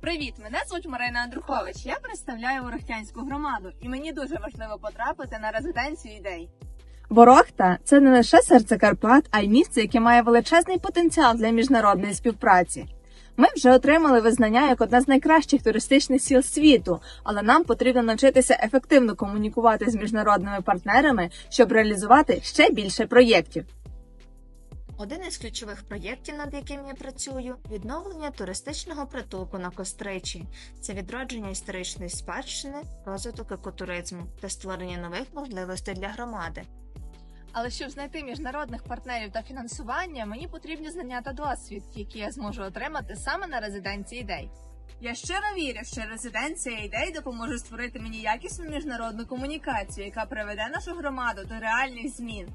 Привіт, мене звуть Марина Андрухович. Я представляю Ворохтянську громаду, і мені дуже важливо потрапити на резиденцію ідей. Ворохта це не лише серце Карпат, а й місце, яке має величезний потенціал для міжнародної співпраці. Ми вже отримали визнання як одна з найкращих туристичних сіл світу, але нам потрібно навчитися ефективно комунікувати з міжнародними партнерами, щоб реалізувати ще більше проєктів. Один із ключових проєктів, над яким я працюю, відновлення туристичного притулку на Костричі. Це відродження історичної спадщини, розвиток екотуризму та створення нових можливостей для громади. Але щоб знайти міжнародних партнерів та фінансування, мені потрібні знання та досвід, які я зможу отримати саме на резиденції ідей. Я щиро вірю, що резиденція ідей допоможе створити мені якісну міжнародну комунікацію, яка приведе нашу громаду до реальних змін.